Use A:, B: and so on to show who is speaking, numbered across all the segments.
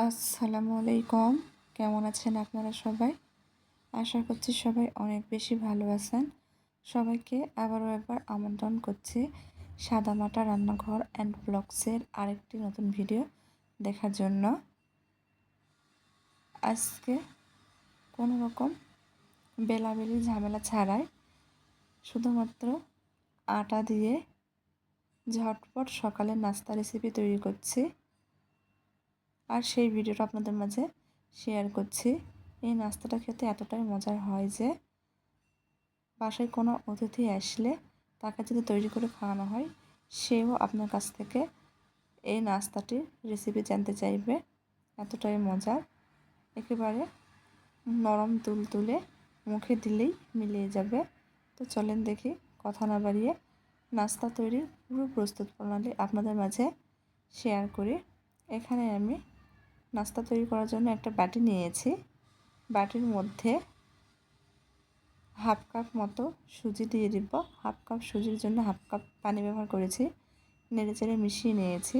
A: আসসালামু আলাইকুম কেমন আছেন আপনারা সবাই? আশা করছি সবাই অনেক বেশি ভালো আছেন। সবাইকে আবারও একবার আমন্ত্রণ করছি সাদামাটা রান্নাঘর অ্যান্ড ব্লগসের আরেকটি নতুন ভিডিও দেখার জন্য। আজকে কোনো রকম বেলাবেলি ঝামেলা ছাড়াই শুধুমাত্র আটা দিয়ে ঝটপট সকালের নাস্তা রেসিপি তৈরি করছি। আর সেই ভিডিওটা আপনাদের মাঝে শেয়ার করছি। এই নাস্তাটা খেতে এতটাই মজার হয় যে বাসায় কোনো অতিথি আসলে তাকে যদি তৈরি করে খাওয়ানো হয়, সেও আপনার কাছ থেকে এই নাস্তাটির রেসিপি জানতে চাইবে। এতটাই মজার। একেবারে নরম তুল তুলে মুখে দিলেই মিলিয়ে যাবে। তো চলেন দেখি কথা না বাড়িয়ে নাস্তা তৈরির পুরো প্রস্তুত প্রণালী আপনাদের মাঝে শেয়ার করি। এখানে আমি নাস্তা তৈরি করার জন্য একটা বাটি নিয়েছি। বাটির মধ্যে হাফ কাপ মতো সুজি দিয়ে দিব। হাফ কাপ সুজির জন্য হাফ কাপ পানি ব্যবহার করেছি। নেড়ে চেড়ে মিশিয়ে নিয়েছি।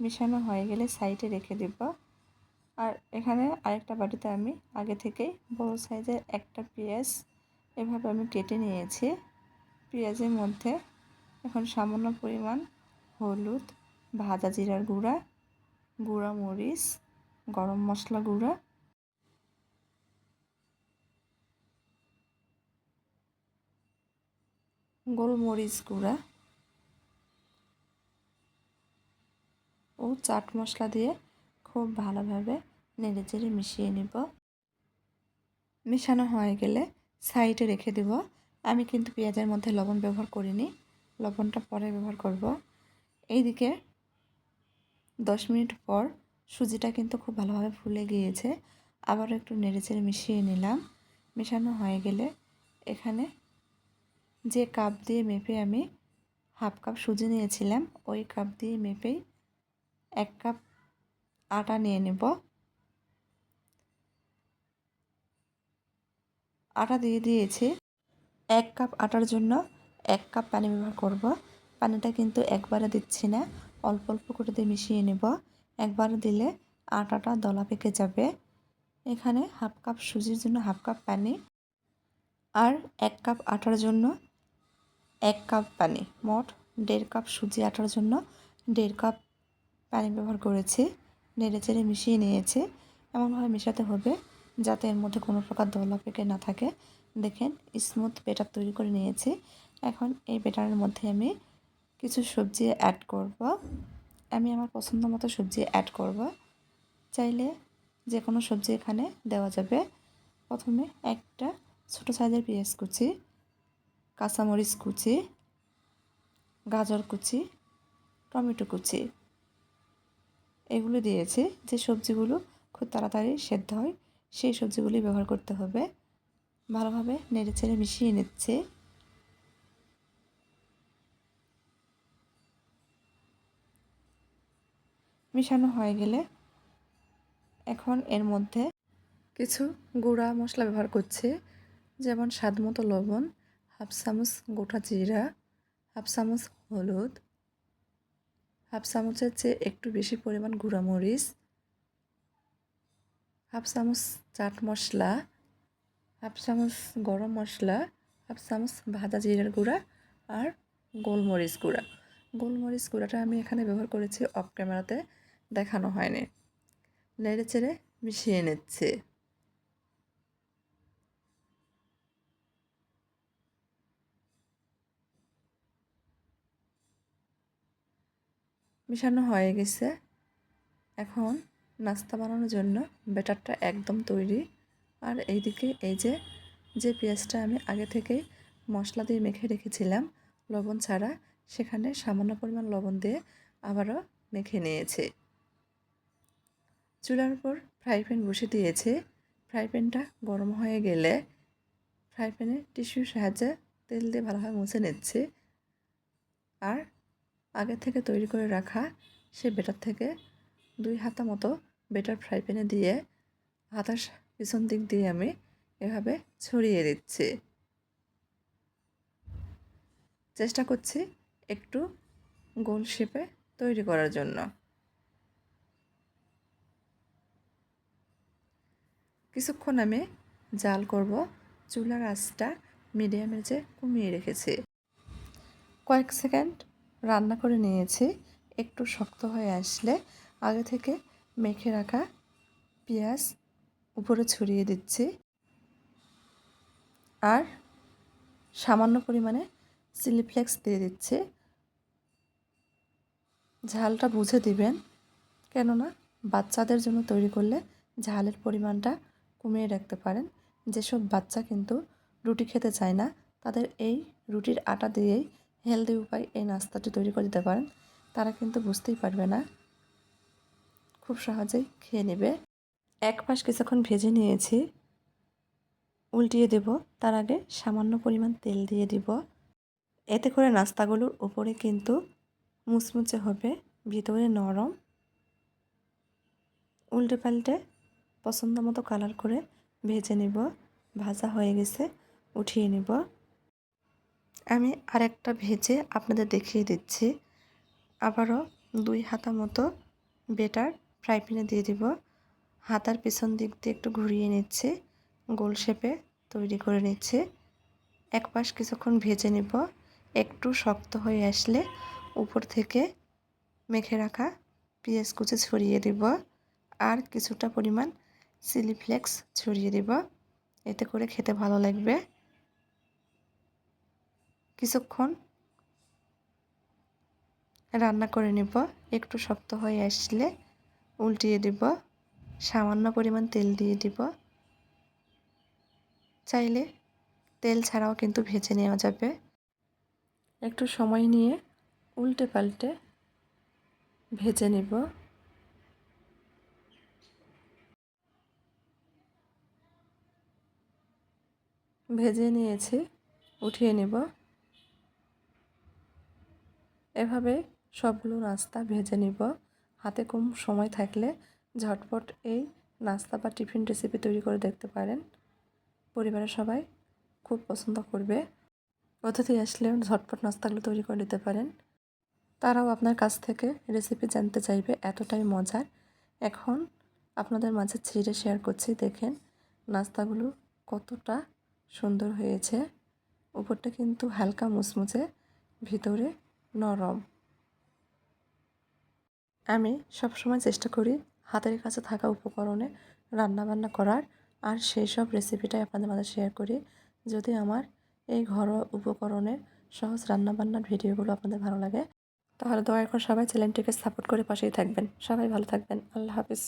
A: মিশানো হয়ে গেলে সাইডে রেখে দিব। আর এখানে আরেকটা বাটিতে আমি আগে থেকেই বড় সাইজের একটা পেঁয়াজ এভাবে আমি কেটে নিয়েছি। পেঁয়াজের মধ্যে এখন সামান্য পরিমাণ হলুদ, ভাজা জিরার গুঁড়া গুঁড়া মরিচ গরম মশলা গুঁড়া। গোলমরিচ গুঁড়া। ও চাট মশলা দিয়ে খুব ভালোভাবে নেড়ে চেড়ে মিশিয়ে নিব। মেশানো হয়ে গেলে সাইডে রেখে দেব। আমি কিন্তু পেঁয়াজের মধ্যে লবণ ব্যবহার করিনি। লবণটা পরে ব্যবহার করব। এইদিকে দশ মিনিট পর সুজিটা কিন্তু খুব ভালোভাবে ফুলে গিয়েছে। আবার একটু নেড়েচেড়ে মিশিয়ে নিলাম। মেশানো হয়ে গেলে এখানে যে কাপ দিয়ে মেপে আমি হাফ কাপ সুজি নিয়েছিলাম, ওই কাপ দিয়ে মেপেই এক কাপ আটা নিয়ে নেব। আটা দিয়ে দিয়েছি। এক কাপ আটার জন্য এক কাপ পানি ব্যবহার করব। পানিটা কিন্তু একবারে দিচ্ছি না, অল্প অল্প করে দিয়ে মিশিয়ে নেব। একবার দিলে আটাটা দলা পেকে যাবে। এখানে হাফ কাপ সুজির জন্য হাফ কাপ পানি আর এক কাপ আটার জন্য এক কাপ পানি। মোট দেড় কাপ সুজি আটার জন্য দেড় কাপ পানি ব্যবহার করেছি। নেড়ে চেড়ে মিশিয়ে নিয়েছে। এমনভাবে মেশাতে হবে যাতে এর মধ্যে কোনো প্রকার দলা পেকে না থাকে। দেখেন স্মুথ বেটার তৈরি করে নিয়েছি। এখন এই বেটারের মধ্যে আমি কিছু সবজি অ্যাড করব। আমি আমার পছন্দ মতো সবজি অ্যাড করব। চাইলে যে কোনো সবজি এখানে দেওয়া যাবে। প্রথমে একটা ছোটো সাইজের পেঁয়াজ কুচি, কাঁচামরিচ কুচি, গাজর কুচি, টমেটো কুচি। এগুলো দিয়েছি। যে সবজিগুলো খুব তাড়াতাড়ি সেদ্ধ হয়, সেই সবজিগুলি ব্যবহার করতে হবে। ভালোভাবে নেড়ে ছেড়ে মিশিয়ে নিচ্ছে। মিশানো হয়ে গেলে এখন এর মধ্যে কিছু গুঁড়া মশলা ব্যবহার করছে, যেমন স্বাদ মতো লবণ, হাফ চামচ গোটা জিরা, হাফ চামচ হলুদ, হাফ চামচের চেয়ে একটু বেশি পরিমাণ গুঁড়া মরিচ, হাফ চামচ চাট মশলা, হাফ চামচ গরম মশলা, হাফ চামচ ভাজা জিরার গুঁড়া আর গোলমরিচ গুঁড়া। গোলমরিচ গুঁড়াটা আমি এখানে ব্যবহার করেছি অফ ক্যামেরাতে। দেখানো হয়নি। নেড়ে চেড়ে মিশিয়ে নিচ্ছে। মিশানো হয়ে গেছে। এখন নাস্তা বানানোর জন্য ব্যাটারটা একদম তৈরি। আর এইদিকে এই যে যে পেঁয়াজটা আমি আগে থেকেই মশলা দিয়ে মেখে রেখেছিলাম, লবণ ছাড়া, সেখানে সামান্য পরিমাণ লবণ দিয়ে আবারও মেখে নিয়েছে। চুলার উপর ফ্রাই প্যান বসে দিয়েছে। ফ্রাই প্যানটা গরম হয়ে গেলে ফ্রাই প্যানে টিস্যুর সাহায্যে তেল দিয়ে ভালোভাবে মুছে নিচ্ছে। আর আগে থেকে তৈরি করে রাখা সে বেটার থেকে দুই হাতা মতো বেটার ফ্রাই প্যানে দিয়ে হাতার পিছন দিক দিয়ে আমি এভাবে ছড়িয়ে দিচ্ছি। চেষ্টা করছি একটু গোল শেপে তৈরি করার জন্য। কিছুক্ষণ আমি জাল করব। চুলার আঁচটা মিডিয়ামে যে কমিয়ে রেখেছি। কয়েক সেকেন্ড রান্না করে নিয়েছি। একটু শক্ত হয়ে আসলে আগে থেকে মেখে রাখা পেঁয়াজ উপরে ছড়িয়ে দিচ্ছি। আর সামান্য পরিমাণে চিলি ফ্লেক্স দিয়ে দিচ্ছি। ঝালটা বুঝে দিবেন। কেননা বাচ্চাদের জন্য তৈরি করলে ঝালের পরিমাণটা কমিয়ে রাখতে পারেন। যেসব বাচ্চা কিন্তু রুটি খেতে চায় না, তাদের এই রুটির আটা দিয়েই হেলদি উপায় এই নাস্তাটি তৈরি করে দিতে পারেন। তারা কিন্তু বুঝতেই পারবে না। খুব সহজেই খেয়ে নেবে। এক পাশ কিছুক্ষণ ভেজে নিয়েছি। উল্টিয়ে দেব। তার আগে সামান্য পরিমাণ তেল দিয়ে দিব। এতে করে নাস্তাগুলোর উপরে কিন্তু মুচমুচে হবে, ভিতরে নরম, উল্টে পাল্টে পছন্দ মতো কালার করে ভেজে নেব, ভাজা হয়ে গেছে, উঠিয়ে নেব। আমি আরেকটা ভেজে আপনাদের দেখিয়ে দিচ্ছি। আবারও দুই হাতা মতো বেটার ফ্রাই প্যানে দিয়ে দিব। হাতার পিছন দিক দিয়ে একটু ঘুরিয়ে নিচ্ছে, গোল শেপে তৈরি করে নিচ্ছে। এক পাশ কিছুক্ষণ ভেজে নেব, একটু শক্ত হয়ে আসলে উপর থেকে মেখে রাখা পেঁয়াজ কুচি ছড়িয়ে দিব। আর কিছুটা পরিমাণ চিলি ফ্লেক্স ছড়িয়ে দিব। এতে করে খেতে ভালো লাগবে। কিছুক্ষণ রান্না করে নিব। একটু শক্ত হয়ে আসলে উল্টিয়ে দিব। সামান্য পরিমাণ তেল দিয়ে দিব। চাইলে তেল ছাড়াও কিন্তু ভেজে নেওয়া যাবে। একটু সময় নিয়ে উল্টে পাল্টে ভেজে নেব। ভেজে নিয়েছি, উঠিয়ে নেব। এভাবে সবগুলো নাস্তা ভেজে নিব। হাতে কম সময় থাকলে ঝটপট এই নাস্তা বা টিফিন রেসিপি তৈরি করে দেখতে পারেন। পরিবারের সবাই খুব পছন্দ করবে। অতিথি আসলে ঝটপট নাস্তাগুলো তৈরি করে নিতে পারেন। তারাও আপনার কাছ থেকে রেসিপি জানতে চাইবে, এতটাই মজার। এখন আপনাদের মাঝে ছিঁড়ে শেয়ার করছি, দেখেন নাস্তাগুলো কতটা সুন্দর হয়েছে। উপরটা কিন্তু হালকা মুচমুচে, ভিতরে নরম। আমি সবসময় চেষ্টা করি হাতের কাছে থাকা উপকরণে রান্নাবান্না করার, আর সেই সব রেসিপিটাই আপনাদের মাঝে শেয়ার করি। যদি আমার এই ঘরোয়া উপকরণের সহজ রান্নাবান্নার ভিডিওগুলো আপনাদের ভালো লাগে, তাহলে দয়া করে সবাই চ্যানেলটিকে সাপোর্ট করে পাশেই থাকবেন। সবাই ভালো থাকবেন। আল্লাহ হাফিজ।